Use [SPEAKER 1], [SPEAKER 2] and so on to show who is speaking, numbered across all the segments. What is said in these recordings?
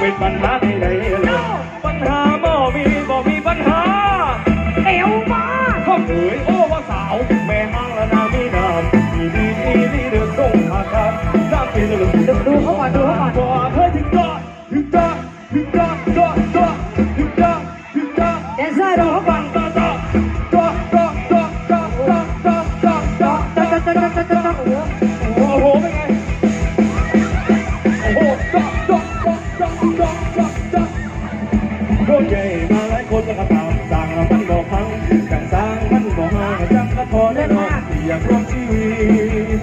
[SPEAKER 1] เป็นปัญหาใดๆเลยปัญหาบ่มีบ่มีปัญหา
[SPEAKER 2] เอวมา
[SPEAKER 1] ข้อเอ๋ยโอ้ว่าสาว แม่ห้างละนามีนามมีดีดีดีเดือดส่งหาการน้ำปีนลึก
[SPEAKER 2] ดูดูเขาก่อนดูเขาก่อน
[SPEAKER 1] ว่าเธอถึงยอดถึงยอดถึงยอดยอดยอดถึงยอดถึงยอด
[SPEAKER 2] แดนเซอร์ดูเขาก่อนา
[SPEAKER 1] งจังกระทอแน่นอนอยากร่วมชีวิต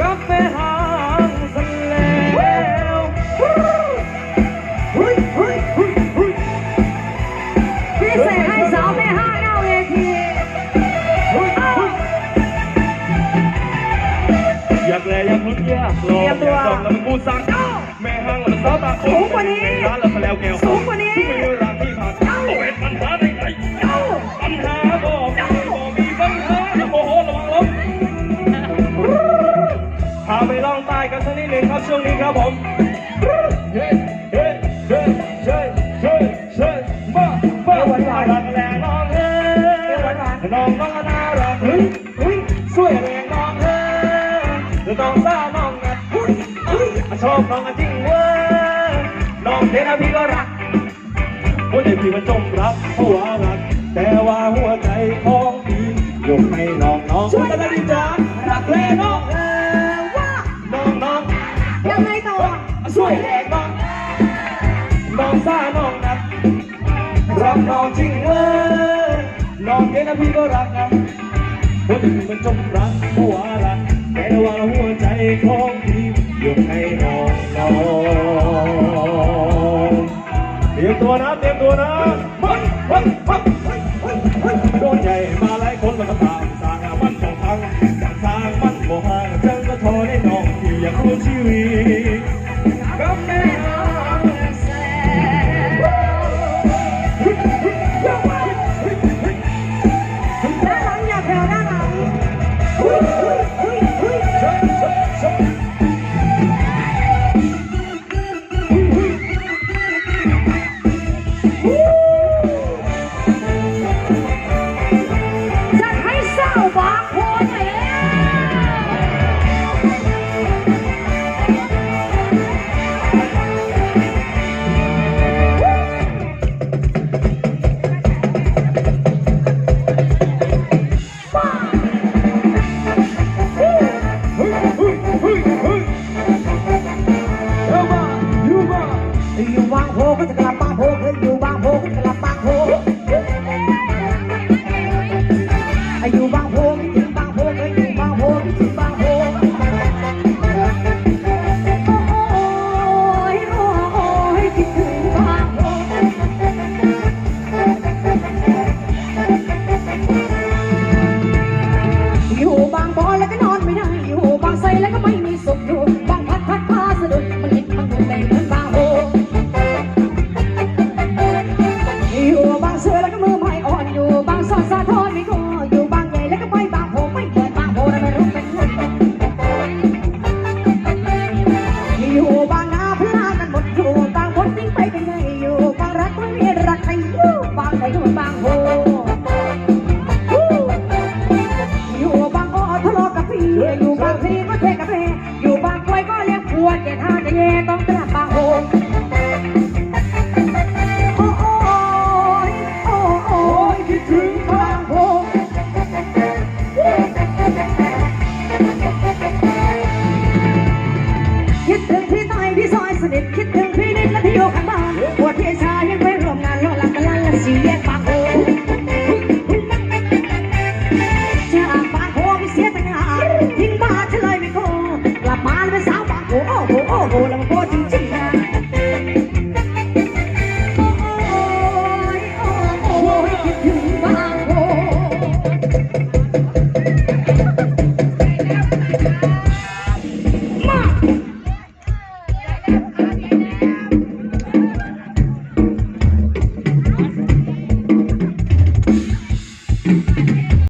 [SPEAKER 1] กับแม่หางสันแล้ว
[SPEAKER 2] เฮ้ยเฮ้ย
[SPEAKER 1] เฮ้ยเฮ้ย
[SPEAKER 2] พิเศษให้สาวแม่ห้าหน้าเวที
[SPEAKER 1] อยากแลอยากลุ้นอยากลองอยากจองแล้วมันกูสั่งแม่ห้างมันสาวตาร้านแล้วก็แล้วแก้ว
[SPEAKER 2] สูงกว่านี้
[SPEAKER 1] ที่มีเวลาที่ผ่านโอ้เป็นปัญหาได้ วงนี้ครับผมเฮ้เฮ้เฮ้เฮ้เฮ้เฮ้มามาหวานหวานรักแรงน้องเฮ้น้องน้องน่ารักเฮ้ยเฮ้ยสวยแรงน้องเฮ้น้องซ่าน้องงัดเฮ้ยเฮ้ยชอบน้องจริงเว้ยน้องเทนะพี่ก็รักหัวใจพี่มันจมรักหัวรัก แต่ว่าหัวใจของพี่ยกให้น้องน้องช่วยกันดีจ้ารักแลน้อง
[SPEAKER 2] วย
[SPEAKER 1] แลน้องน้องซ่าน้องนัดรักน้องจริงเว้ยน้องเกนะพี่ก็รักนะหัวใจพี่มันจมรักหัวรักแต่ว่าหัวใจของพี่ยกให้น้องน้องเตรียมตัวนะเตรียมตัวนะเฮ้ยเฮ้ยเฮ้ยเฮ้ยเฮ้ยเฮ้ยโดนใหญ่มาหลายคนแล้วก็ตามสางมันสองทางจากทาง
[SPEAKER 2] เหมือนบางโพอยู่บางอ้อทะเลาะกับพี่อยู่บางพลีก็เทกับเพอยู่บางกล้วยก็เลี้ยงวัวแก่ท่าจะแย่ต้องกลับบางโฮมโอ้โอ้ยโอ้โอ้ยคิดถึงบางโฮมคิดถึงพี่ต้อยพี่ซอยสนิทคิดถึงพี่นิดและพี่โยข้างบ้านปวดที่ช